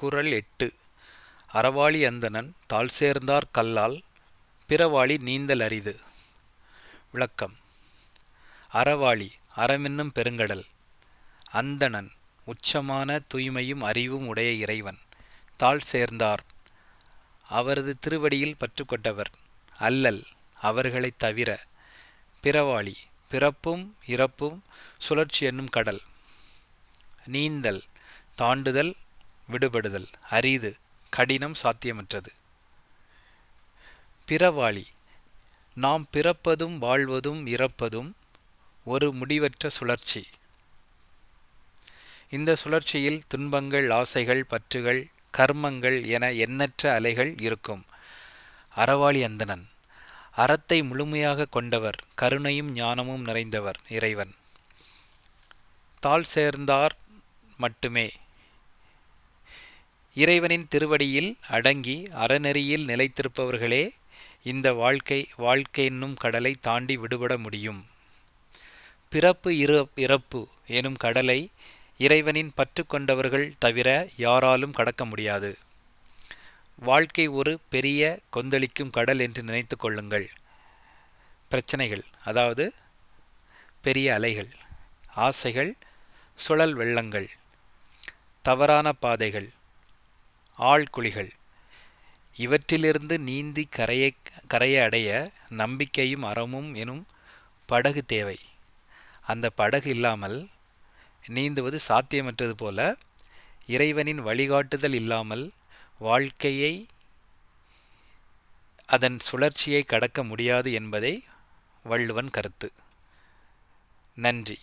குரல் எட்டு. அறவாளி அந்தணன் தாழ் சேர்ந்தார் கல்லால் பிறவாளி நீந்தல் அரிது. விளக்கம். அறவாளி அறமென்னும் பெருங்கடல். அந்தணன் உச்சமான தூய்மையும் அறிவும் உடைய இறைவன். தாழ் சேர்ந்தார் அவரது திருவடியில் பற்றுக்கொண்டவர். அல்லல் அவர்களைத் தவிர பிறவாளி பிறப்பும் இறப்பும் சுழற்சி என்னும் கடல். நீந்தல் தாண்டுதல் விடுபடுதல் அரிது கடினம் சாத்தியமற்றது. பிறவாளி நாம் பிறப்பதும் வாழ்வதும் இறப்பதும் ஒரு முடிவற்ற சுழற்சி. இந்த சுழற்சியில் துன்பங்கள் ஆசைகள் பற்றுகள் கர்மங்கள் என எண்ணற்ற அலைகள் இருக்கும். அறவாளி அந்தணன் அறத்தை முழுமையாக கொண்டவர் கருணையும் ஞானமும் நிறைந்தவர் இறைவன். தாழ் சேர்ந்தார் மட்டுமே இறைவனின் திருவடியில் அடங்கி அறநெறியில் நிலைத்திருப்பவர்களே இந்த வாழ்க்கை வாழ்க்கை என்னும் கடலை தாண்டி விடுபட முடியும். பிறப்பு இரு இறப்பு எனும் கடலை இறைவனின் பற்று கொண்டவர்கள் தவிர யாராலும் கடக்க முடியாது. வாழ்க்கை ஒரு பெரிய கொந்தளிக்கும் கடல் என்று நினைத்து கொள்ளுங்கள். பிரச்சனைகள் அதாவது பெரிய அலைகள் ஆசைகள் சுழல் வெள்ளங்கள் தவறான பாதைகள் ஆழ்குழிகள். இவற்றிலிருந்து நீந்தி கரையை கரையை அடைய நம்பிக்கையும் அறமும் எனும் படகு தேவை. அந்த படகு இல்லாமல் நீந்துவது சாத்தியமற்றது போல இறைவனின் வழிகாட்டுதல் இல்லாமல் வாழ்க்கையை அதன் சுழற்சியை கடக்க முடியாது என்பதே வள்ளுவன் கருத்து. நன்றி.